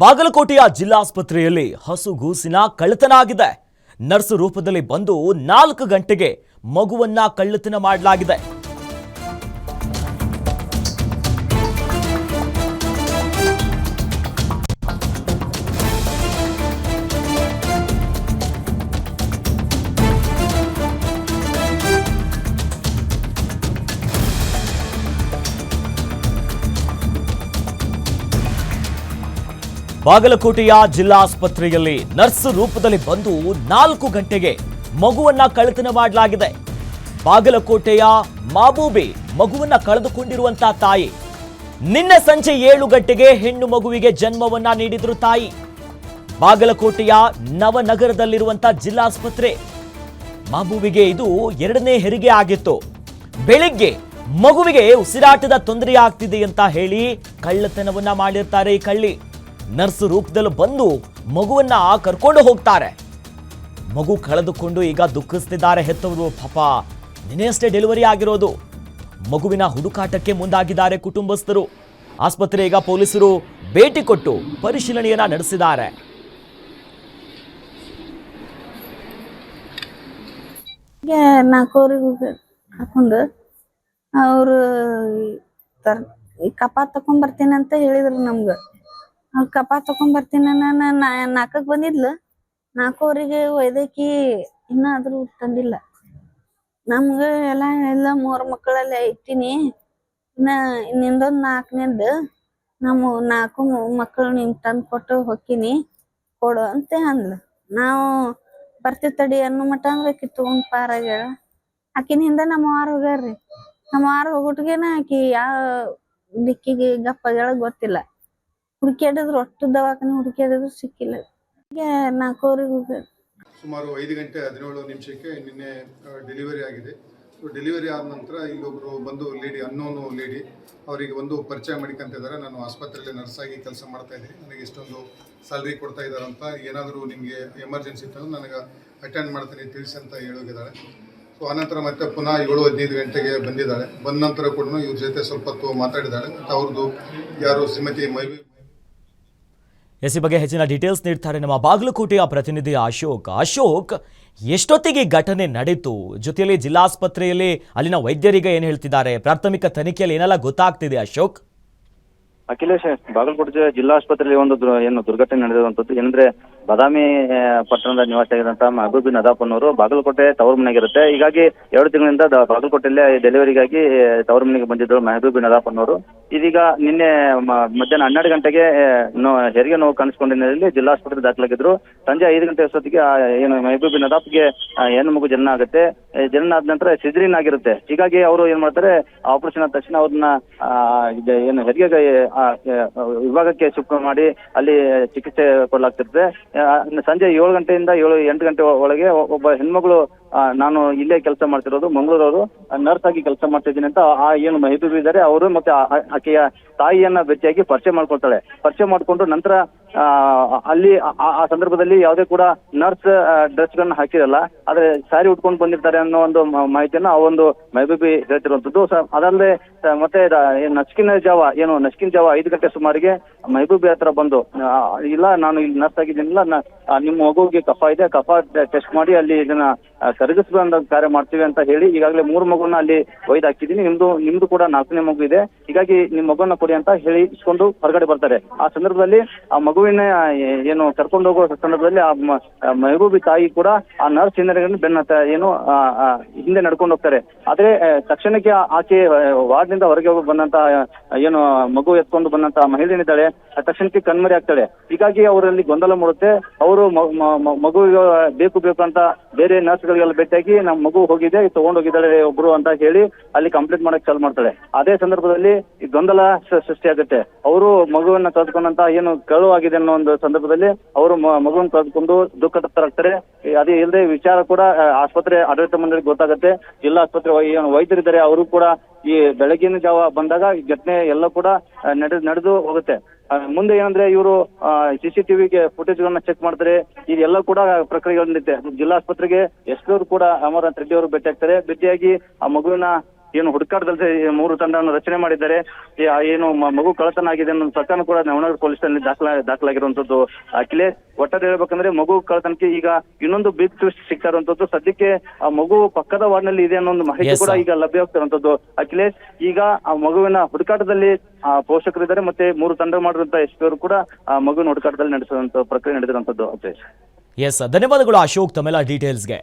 ಬಾಗಲಕೋಟೆಯ ಜಿಲ್ಲಾಸ್ಪತ್ರೆಯಲ್ಲಿ ಹಸುಗೂಸಿನ ಕಳ್ಳತನ ಆಗಿದೆ ನರ್ಸ್ ರೂಪದಲ್ಲಿ ಬಂದು ನಾಲ್ಕು ಗಂಟೆಗೆ ಮಗುವನ್ನ ಕಳ್ಳತನ ಮಾಡಲಾಗಿದೆ. ಬಾಗಲಕೋಟೆಯ ಜಿಲ್ಲಾಸ್ಪತ್ರೆಯಲ್ಲಿ ನರ್ಸ್ ರೂಪದಲ್ಲಿ ಬಂದು ನಾಲ್ಕು ಗಂಟೆಗೆ ಮಗುವನ್ನ ಕಳ್ಳತನ ಮಾಡಲಾಗಿದೆ. ಬಾಗಲಕೋಟೆಯ ಮಾಬೂಬಿ ಮಗುವನ್ನ ಕಳೆದುಕೊಂಡಿರುವಂತಹ ತಾಯಿ. ನಿನ್ನೆ ಸಂಜೆ ಏಳು ಗಂಟೆಗೆ ಹೆಣ್ಣು ಮಗುವಿಗೆ ಜನ್ಮವನ್ನ ನೀಡಿದ್ರು ತಾಯಿ. ಬಾಗಲಕೋಟೆಯ ನವನಗರದಲ್ಲಿರುವಂತ ಜಿಲ್ಲಾಸ್ಪತ್ರೆ. ಮಾಬೂಬಿಗೆ ಇದು ಎರಡನೇ ಹೆರಿಗೆ ಆಗಿತ್ತು. ಬೆಳಿಗ್ಗೆ ಮಗುವಿಗೆ ಉಸಿರಾಟದ ತೊಂದರೆ ಆಗ್ತಿದೆ ಅಂತ ಹೇಳಿ ಕಳ್ಳತನವನ್ನ ಮಾಡಿರ್ತಾರೆ ಈ ಕಳ್ಳಿ. ನರ್ಸ್ ರೂಪದಲ್ಲಿ ಬಂದು ಮಗುವನ್ನ ಕರ್ಕೊಂಡು ಹೋಗ್ತಾರೆ. ಮಗು ಕಳೆದುಕೊಂಡು ಈಗ ದುಃಖಿಸ್ತಿದ್ದಾರೆ ಹೆತ್ತವರು. ಪಾಪ ನಿನ್ನೆಯಷ್ಟೇ ಡೆಲಿವರಿ ಆಗಿರೋದು. ಮಗುವಿನ ಹುಡುಕಾಟಕ್ಕೆ ಮುಂದಾಗಿದ್ದಾರೆ ಕುಟುಂಬಸ್ಥರು. ಆಸ್ಪತ್ರೆ ಈಗ ಪೊಲೀಸರು ಭೇಟಿ ಕೊಟ್ಟು ಪರಿಶೀಲನೆಯನ್ನ ನಡೆಸಿದ್ದಾರೆ. ಹಾಕೊಂಡು ಅವರು ಕಪಾ ತಕೊಂಡ್ ಬರ್ತೀನಿ ಅಂತ ಹೇಳಿದ್ರು ನಮ್ಗೆ. ಅವ್ರು ತಕೊಂಡ್ ಬರ್ತೀನಿ ನಾನು. ನಾಲ್ಕಕ್ಕೆ ಬಂದಿದ್ಲು. ನಾಲ್ಕೂವರೆಗೆ ಒಯ್ದಕಿ ಇನ್ನಾದ್ರೂ ತಂದಿಲ್ಲ. ನಮ್ಗ ಎಲ್ಲ ಎಲ್ಲ ಮೂರ್ ಮಕ್ಕಳಲ್ಲಿ ಇಟ್ಟಿನಿ. ಇನ್ನ ನಿಂದೊಂದ್ ನಾಲ್ಕನೇದ್ದು ನಮ್ಮ ನಾಲ್ಕು ಮಕ್ಕಳು ನಿಂಗ್ ತಂದ್ ಕೊಟ್ಟು ಹೊಕ್ಕಿನಿ. ಕೊಡು ಅಂತ ಅಂದ್ಲು. ನಾವು ಬರ್ತೀವಿ ತಡಿ ಅನ್ನೋ ಮಟ್ಟ ಅಂದ್ರೆ ಆಕಿ ತಗೊಂಡ್ ಪಾರಾಗ್ಯಾಳ ಆಕಿನ ಹಿಂದ ನಮ್ಮ ವಾರ ಹೋಗ್ಯಾರ್ರಿ. ನಮ್ಮ ವಾರ ಹೋಗುಟ್ಗೆನ ಆಕಿ ಯಾವ ದಿಕ್ಕಿಗೆ ಗಪ್ಪಾಗ್ಯಾಳ ಗೊತ್ತಿಲ್ಲ. ಹುಡುಕ್ಯಾಡಿದ್ರು ಒಟ್ಟು ದವಾಖಾನೆ ಹುಡುಕ್ಯಾಡಿದ್ರು ಸಿಕ್ಕಿಲ್ಲ. ನಾಲ್ಕೂವರೆಗೆ ಸುಮಾರು ಐದು ಗಂಟೆ ಹದಿನೇಳು ನಿಮಿಷಕ್ಕೆ ನಿನ್ನೆ ಡೆಲಿವರಿ ಆಗಿದೆ. ಸೊ ಡೆಲಿವರಿ ಆದ ನಂತರ ಇಲ್ಲೊಬ್ಬರು ಬಂದು ಲೇಡಿ ಅನ್ನೋನು ಲೇಡಿ ಅವರಿಗೆ ಒಂದು ಪರಿಚಯ ಮಾಡ್ಕೊಂತಿದ್ದಾರೆ ನಾನು ಆಸ್ಪತ್ರೆಯಲ್ಲಿ ನರ್ಸ್ ಆಗಿ ಕೆಲಸ ಮಾಡ್ತಾ ಇದ್ದೀನಿ. ನನಗೆ ಇಷ್ಟೊಂದು ಸ್ಯಾಲ್ರಿ ಕೊಡ್ತಾ ಇದ್ದಾರೆ ಅಂತ ಏನಾದರೂ ನಿಮಗೆ ಎಮರ್ಜೆನ್ಸಿ ಇತ್ತು ನನಗೆ ಅಟೆಂಡ್ ಮಾಡ್ತೀನಿ, ತಿಳಿಸಿ ಅಂತ ಹೇಳೋಗಿದ್ದಾಳೆ. ಸೊ ಆನಂತರ ಮತ್ತೆ ಪುನಃ ಏಳು, ಹದಿನೈದು ಗಂಟೆಗೆ ಬಂದಿದ್ದಾಳೆ. ಬಂದ ನಂತರ ಕೂಡ ಇವ್ರ ಜೊತೆ ಸ್ವಲ್ಪ ಹೊತ್ತು ಮಾತಾಡಿದ್ದಾಳೆ. ಮತ್ತು ಅವ್ರದ್ದು ಯಾರು ಶ್ರೀಮತಿ ಮೈಬಿ ಎಸ್ ಬಗ್ಗೆ ಹೆಚ್ಚಿನ ಡೀಟೇಲ್ಸ್ ನೀಡ್ತಾರೆ ನಮ್ಮ ಬಾಗಲಕೋಟೆಯ ಪ್ರತಿನಿಧಿ ಅಶೋಕ್. ಅಶೋಕ್, ಎಷ್ಟೊತ್ತಿಗೆ ಘಟನೆ ನಡೀತು? ಜೊತೆಯಲ್ಲಿ ಜಿಲ್ಲಾಸ್ಪತ್ರೆಯಲ್ಲಿ ಅಲ್ಲಿನ ವೈದ್ಯರಿಗೆ ಏನು ಹೇಳ್ತಿದ್ದಾರೆ? ಪ್ರಾಥಮಿಕ ತನಿಖೆಯಲ್ಲಿ ಏನೆಲ್ಲ ಗೊತ್ತಾಗ್ತಿದೆ ಅಶೋಕ್? ಅಖಿಲೇಶ್, ಬಾಗಲಕೋಟೆ ಜಿಲ್ಲೆ ಜಿಲ್ಲಾಸ್ಪತ್ರೆಯಲ್ಲಿ ಒಂದು ಏನು ದುರ್ಘಟನೆ ನಡೆದಿರುವಂತದ್ದು ಏನಂದ್ರೆ ಬಾದಾಮಿ ಪಟ್ಟಣದ ನಿವಾಸಿಯಾಗಿದ್ದಂತ ಮಹಬೂಬಿ ನದಾಫ್ ಅನ್ನೋರು ಬಾಗಲಕೋಟೆ ತವರು ಮನೆಗಿರುತ್ತೆ ಹೀಗಾಗಿ ಎರಡು ತಿಂಗಳಿಂದ ಬಾಗಲಕೋಟೆಯಲ್ಲೇ ಡೆಲಿವರಿಗಾಗಿ ತವರು ಮನೆಗೆ ಬಂದಿದ್ರು ಮಹಬೂಬಿ ನದಾಫ್ ಇದೀಗ ನಿನ್ನೆ ಮಧ್ಯಾಹ್ನ ಹನ್ನೆರಡು ಗಂಟೆಗೆ ನೋ ಹೆರಿಗೆ ನೋವು ಕಾಣಿಸ್ಕೊಂಡ ಹಿನ್ನೆಲೆಯಲ್ಲಿ ಜಿಲ್ಲಾಸ್ಪತ್ರೆ ದಾಖಲಾಗಿದ್ರು ಸಂಜೆ ಐದು ಗಂಟೆ ಅಷ್ಟೊತ್ತಿಗೆ ಆ ಏನು ಮಹಬೂಬಿ ನದಾಫ್ಗೆ ಏನು ಹೆಣ್ಣು ಮಗು ಜನನ ಆಗುತ್ತೆ. ಆ, ಜನ್ಮ ಆದ ನಂತರ ಸಿಜರಿನ್ ಆಗಿರುತ್ತೆ. ಹೀಗಾಗಿ ಅವರು ಏನ್ ಮಾಡ್ತಾರೆ ಆಪರೇಷನ್ ಆದ ತಕ್ಷಣ ಅವ್ರನ್ನ ಏನು ಹೆರಿಗೆ ವಿಭಾಗಕ್ಕೆ ಶಿಫ್ಟ್ ಮಾಡಿ ಅಲ್ಲಿ ಚಿಕಿತ್ಸೆ ಕೊಡಲಾಗ್ತಿರುತ್ತೆ ಸಂಜೆ ಏಳು ಗಂಟೆಯಿಂದ ಏಳು ಎಂಟು ಗಂಟೆ ಒಳಗೆ ಒಬ್ಬ ಹೆಣ್ಮಗಳು ನಾನು ಇಲ್ಲೇ ಕೆಲಸ ಮಾಡ್ತಿರೋದು, ಮಂಗಳೂರವರು ನರ್ಸ್ ಆಗಿ ಕೆಲಸ ಮಾಡ್ತಾ ಇದ್ದೀನಿ ಅಂತ ಆ ಏನು ಮಹಿಬೂಬ್ ಇದ್ದಾರೆ, ಅವರು ಮತ್ತೆ ಆಕೆಯ ತಾಯಿಯನ್ನ ಭೇಟಿಯಾಗಿ ಪರಿಚಯ ಮಾಡ್ಕೊಳ್ತಾಳೆ. ಪರಿಚಯ ಮಾಡಿಕೊಂಡು ನಂತರ ಅಲ್ಲಿ, ಆ- ಸಂದರ್ಭದಲ್ಲಿ ಯಾವುದೇ ಕೂಡ ನರ್ಸ್ ಡ್ರೆಸ್ ಗಳನ್ನ ಹಾಕಿರಲ್ಲ, ಆದ್ರೆ ಸ್ಯಾರಿ ಉಟ್ಕೊಂಡು ಬಂದಿರ್ತಾರೆ ಅನ್ನೋ ಒಂದು ಮಾಹಿತಿಯನ್ನ ಆ ಒಂದು ಮಹಬೂಬಿ ಹೇಳ್ತಿರುವಂತದ್ದು. ಅದಲ್ಲದೆ ಮತ್ತೆ ನಸ್ಕಿನ ಜಾವ, ಏನು ನಸ್ಕಿನ ಜಾವ ಐದು ಗಂಟೆ ಸುಮಾರಿಗೆ ಮೈಬೂಬಿ ಹತ್ರ ಬಂದು ಇಲ್ಲ, ನಾನು ಇಲ್ಲಿ ನರ್ಸ್ ಆಗಿದ್ದೀನಿಲ್ಲ ನಿಮ್ಮ ಮಗುವಿಗೆ ಕಫ ಇದೆ, ಕಫ ಟೆಸ್ಟ್ ಮಾಡಿ ಅಲ್ಲಿ ಇದನ್ನ ಆ, ಕಾರ್ಯ ಮಾಡ್ತೀವಿ ಅಂತ ಹೇಳಿ ಈಗಾಗಲೇ ಮೂರು ಮಗುನ ಅಲ್ಲಿ ಒಯ್ದು ಹಾಕಿದ್ದೀನಿ. ನಿಮ್ದು ನಿಮ್ದು ಕೂಡ ನಾಲ್ಕನೇ ಮಗು ಇದೆ. ಹೀಗಾಗಿ ನಿಮ್ ಮಗುವನ್ನ ಕೊಡಿ ಅಂತ ಹೇಳಿ ಇಸ್ಕೊಂಡು ಹೊರಗಡೆ ಬರ್ತಾರೆ. ಆ ಸಂದರ್ಭದಲ್ಲಿ ಆ ಮಗುವಿನ ಏನು ಕರ್ಕೊಂಡು ಹೋಗೋ ಸಂದರ್ಭದಲ್ಲಿ ಆ ಮಗುವಿ ತಾಯಿ ಕೂಡ ಆ ನರ್ಸ್ ಹಿನ್ನೆಲೆಗಳನ್ನು ಬೆನ್ನ ಏನು ಹಿಂದೆ ನಡ್ಕೊಂಡು ಹೋಗ್ತಾರೆ. ಆದ್ರೆ ತಕ್ಷಣಕ್ಕೆ ಆಕೆ ವಾರ್ಡ್ನಿಂದ ಹೊರಗೆ ಹೋಗಿ ಬಂದಂತ ಏನು ಮಗು ಎತ್ಕೊಂಡು ಬಂದಂತ ಆ ತಕ್ಷಣಕ್ಕೆ ಕಣ್ಮರಿ ಆಗ್ತಾಳೆ ಹೀಗಾಗಿ ಅವರಲ್ಲಿ ಗೊಂದಲ ಮೂಡುತ್ತೆ. ಅವರು ಮಗುವಿಗೆ ಬೇಕು ಬೇಕು ಅಂತ ಬೇರೆ ನರ್ಸ್ಗಳಿಗೆಲ್ಲ ಭೇಟಿಯಾಗಿ ನಮ್ಮ ಮಗು ಹೋಗಿದೆ ತಗೊಂಡು ಹೋಗಿದ್ದಾಳೆ ಒಬ್ರು ಅಂತ ಹೇಳಿ ಅಲ್ಲಿ ಕಂಪ್ಲೇಂಟ್ ಮಾಡಕ್ ಚಾಲು ಮಾಡ್ತಾಳೆ. ಅದೇ ಸಂದರ್ಭದಲ್ಲಿ ಈ ಗೊಂದಲ ಸೃಷ್ಟಿ ಆಗುತ್ತೆ ಅವರು ಮಗುವನ್ನ ಕಳೆದುಕೊಂಡಂತ ಏನು ಕಳು ಆಗಿದೆ ಅನ್ನೋ ಒಂದು ಸಂದರ್ಭದಲ್ಲಿ ಅವರು ಮಗುವನ್ನ ಕಳೆದುಕೊಂಡು ದುಃಖ ತಪ್ತರಾಗ್ತಾರೆ ಅದೇ ಇಲ್ಲದೆ ವಿಚಾರ ಕೂಡ ಆಸ್ಪತ್ರೆ ಆಡಳಿತ ಮಂಡಳಿ ಗೊತ್ತಾಗುತ್ತೆ. ಜಿಲ್ಲಾ ಆಸ್ಪತ್ರೆ ಏನು ವೈದ್ಯರಿದ್ದಾರೆ, ಅವರು ಕೂಡ ಈ ಬೆಳಗಿನ ಜಾವ ಬಂದಾಗ ಈ ಘಟನೆ ಎಲ್ಲ ಕೂಡ ನಡೆದು ನಡೆದು ಹೋಗುತ್ತೆ. ಮುಂದೆ ಏನಂದ್ರೆ ಇವರು ಸಿ ಸಿ ಟಿವಿಗೆ ಫುಟೇಜ್ ಗಳನ್ನ ಚೆಕ್ ಮಾಡ್ತಾರೆ ಇದೆಲ್ಲ ಕೂಡ ಪ್ರಕ್ರಿಯೆ ನಡೆಯುತ್ತೆ ಜಿಲ್ಲಾ ಆಸ್ಪತ್ರೆಗೆ ಎಸ್ಪಿ ಅವರು ಕೂಡ ಅಮರನಾಥ್ ರೆಡ್ಡಿ ಅವರು ಭೇಟಿ ಆಗ್ತಾರೆ. ಭೇಟಿಯಾಗಿ ಆ ಮಗುವಿನ ಏನು ಹುಡುಕಾಟದಲ್ಲಿ ಮೂರು ತಂಡವನ್ನು ರಚನೆ ಮಾಡಿದ್ದಾರೆ. ಏನು ಮಗು ಕಳತನ ಆಗಿದೆ ಅನ್ನೋ ಪ್ರಕರಣ ಕೂಡ ನವನಗರ ಪೊಲೀಸ್ ಠಾಣೆಯಲ್ಲಿ ದಾಖಲಾ ದಾಖಲಾಗಿರುವಂತದ್ದು ಅಖಿಲೇಶ್. ಒಟ್ಟಾರೆ ಹೇಳ್ಬೇಕಂದ್ರೆ ಮಗು ಕಳತನಕ್ಕೆ ಈಗ ಇನ್ನೊಂದು ಬಿಗ್ ಟ್ವಿಸ್ಟ್ ಸಿಗ್ತಾ ಇರುವಂತದ್ದು ಸದ್ಯಕ್ಕೆ ಆ ಮಗು ಪಕ್ಕದ ವಾರ್ಡ್ನಲ್ಲಿ ಇದೆ ಅನ್ನೋ ಒಂದು ಮಾಹಿತಿ ಕೂಡ ಈಗ ಲಭ್ಯ ಲಭ್ಯವಾಗ್ತಿರುವಂತದ್ದು ಅಖಿಲೇಶ್ ಈಗ ಆ ಮಗುವಿನ ಹುಡುಕಾಟದಲ್ಲಿ ಆ ಪೋಷಕರಿದ್ದಾರೆ ಮತ್ತೆ ಮೂರು ತಂಡ ಮಾಡಿದಂತ ಎಸ್ ಅವರು ಕೂಡ ಆ ಮಗುವಿನ ಹುಡುಕಾಟದಲ್ಲಿ ನಡೆಸುವಂತ ಪ್ರಕ್ರಿಯೆ ನಡೆದಿರುವಂತದ್ದು ಅಖಿಲೇಶ್. ಎಸ್ ಧನ್ಯವಾದಗಳು ಅಶೋಕ್ ತಮ್ಮೆಲ್ಲ ಡೀಟೇಲ್ಸ್ಗೆ